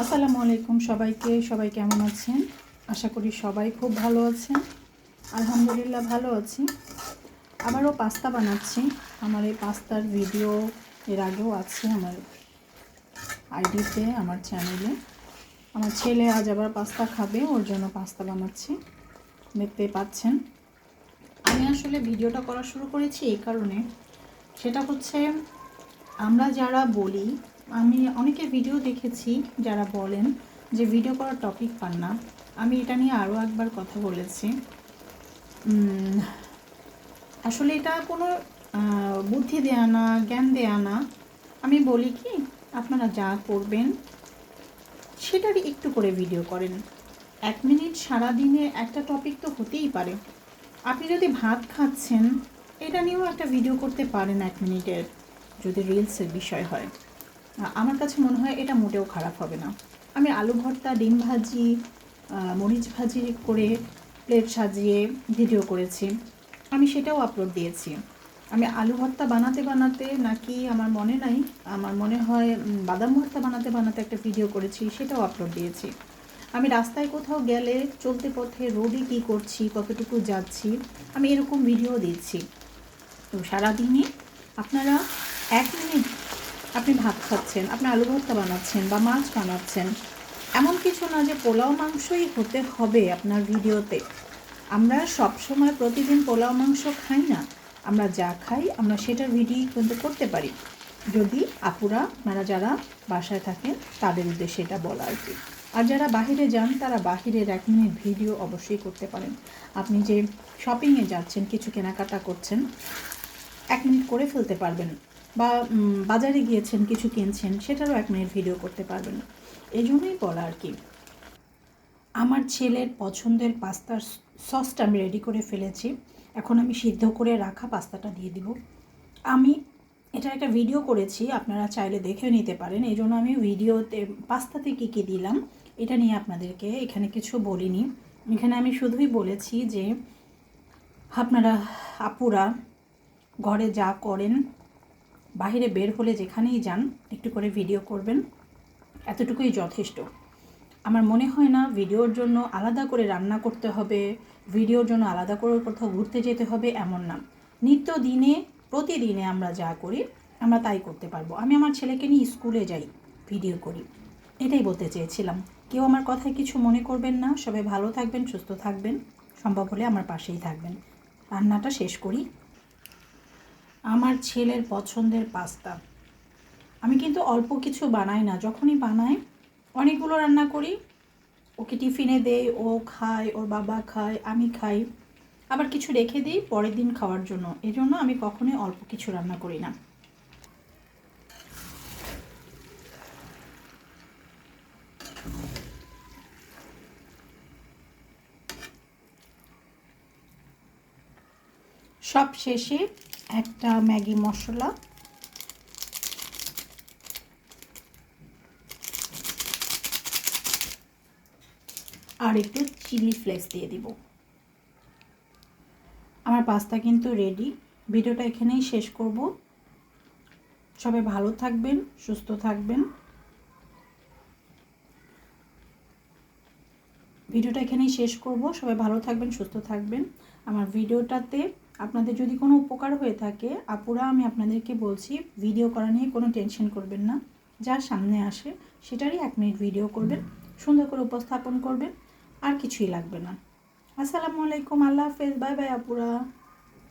আসসালামু আলাইকুম সবাইকে। সবাই কেমন আছেন? আশা করি সবাই খুব ভালো আছেন। আলহামদুলিল্লাহ ভালো আছি। আবারও পাস্তা বানাচ্ছি। আমার এই পাস্তার ভিডিও এর আগেও আছে আমার আইডিতে, আমার চ্যানেলে। আমার ছেলে আজ আবার পাস্তা খাবে, ওর জন্য পাস্তা বানাচ্ছি। দেখতে পাচ্ছেন। আমি আসলে ভিডিওটা করা শুরু করেছি এই কারণে। সেটা হচ্ছে আমরা যারা বলি আমি অনেকে ভিডিও দেখেছি যারা বলেন যে ভিডিও করার টপিক পান না। আমি এটা নিয়ে আরও একবার কথা বলেছি। আসলে এটা কোনো বুদ্ধি দেয়া না, জ্ঞান দেয়া না। আমি বলি কি, আপনারা যা করবেন সেটারই একটু করে ভিডিও করেন। এক মিনিট সারাদিনে একটা টপিক তো হতেই পারে। আপনি যদি ভাত খাচ্ছেন, এটা নিয়েও একটা ভিডিও করতে পারেন এক মিনিটের, যদি রিলসের বিষয় হয়। আমার কাছে মনে হয় এটা মোটেও খারাপ হবে না। আমি আলু ভর্তা, ডিম ভাজি মরিচ ভাজি করে প্লেট সাজিয়ে ভিডিও করেছি। আমি সেটাও আপলোড দিয়েছি। আমি আলু ভর্তা বানাতে বানাতে নাকি আমার মনে নাই, আমার মনে হয় বাদাম ভর্তা বানাতে বানাতে একটা ভিডিও করেছি, সেটাও আপলোড দিয়েছি। আমি রাস্তায় কোথাও গেলে, চলতে পথে রোডে কী করছি, কতটুকু যাচ্ছি, আমি এরকম ভিডিও দিচ্ছি। তো সারাদিনে আপনারা এক মিনিট আপনি ভাত খাচ্ছেন, আপনি আলু ভর্তা বানাচ্ছেন বা মাছ বানাচ্ছেন, এমন কিছু না যে পোলাও মাংসই হতে হবে আপনার ভিডিওতে। আমরা সব সময় প্রতিদিন পোলাও মাংস খাই না। আমরা যা খাই, আমরা সেটার ভিডিও কিন্তু করতে পারি। যদি আপুরা আপনারা যারা বাসায় থাকেন, তাদের উদ্দেশ্যে এটা বলা আর কি। আর যারা বাহিরে যান, তারা বাহিরের এক মিনিট ভিডিও অবশ্যই করতে পারেন। আপনি যে শপিংয়ে যাচ্ছেন, কিছু কেনাকাটা করছেন, এক মিনিট করে ফেলতে পারবেন। বা বাজারে গিয়েছেন, কিছু কিনছেন, সেটারও এক মিনিট ভিডিও করতে পারবেন। এই জন্যই বলা আর কি। আমার ছেলের পছন্দের পাস্তার সসটা আমি রেডি করে ফেলেছি। এখন আমি সিদ্ধ করে রাখা পাস্তাটা দিয়ে দিব। আমি এটা একটা ভিডিও করেছি, আপনারা চাইলে দেখে নিতে পারেন। এই জন্য আমি ভিডিওতে পাস্তাতে কী কী দিলাম, এটা নিয়ে আপনাদেরকে এখানে কিছু বলিনি। এখানে আমি শুধুই বলেছি যে, আপনারা, আপুরা, ঘরে যা করেন বাইরে বের হলে যেখানেই যান, একটু করে ভিডিও করবেন। এতটুকুই যথেষ্ট। আমার মনে হয় না ভিডিওর জন্য আলাদা করে রান্না করতে হবে ভিডিওর জন্য আলাদা করে কোথাও ঘুরতে যেতে হবে এমন না। নিত্য দিনে, প্রতিদিনে আমরা যা করি, আমরা তাই করতে পারব। আমি আমার ছেলেকে নিয়ে স্কুলে যাই ভিডিও করি। এটাই বলতে চেয়েছিলাম। কেউ আমার কথায় কিছু মনে করবেন না। সবাই ভালো থাকবেন, সুস্থ থাকবেন। সম্ভব হলে আমার পাশেই থাকবেন। রান্নাটা শেষ করি। আমার ছেলের পছন্দের পাস্তা। আমি কিন্তু অল্প কিছু বানাই না, যখনই বানাই, অনেকগুলো রান্না করি। ওকে টিফিনে দেই, ও খায়, ওর বাবা খায়, আমি খাই। আবার কিছু রেখে দিই পরের দিন খাওয়ার জন্য। এই জন্য আমি কখনোই অল্প কিছু রান্না করি না। সব শেষে একটা ম্যাগি মশলা। আর একটু চিলি ফ্লেক্স দিয়ে দিব। আমার পাস্তা কিন্তু রেডি ভিডিওটা এখানেই শেষ করব। সবাই ভালো থাকবেন, সুস্থ থাকবেন। ভিডিওটা এখানেই শেষ করব। সবাই ভালো থাকবেন, সুস্থ থাকবেন। আমার ভিডিওটাতে আপনাদের যদি কোনো উপকার হয়ে থাকে, আপুরা আমি আপনাদেরকে বলছি ভিডিও করা নিয়ে কোনো টেনশন করবেন না। যা সামনে আসে, সেটারই এক মিনিট ভিডিও করবেন, সুন্দর করে উপস্থাপন করবেন, আর কিছুই লাগবে না। আসসালামু আলাইকুম, আল্লাহ হাফেজ বাই বাই আপুরা।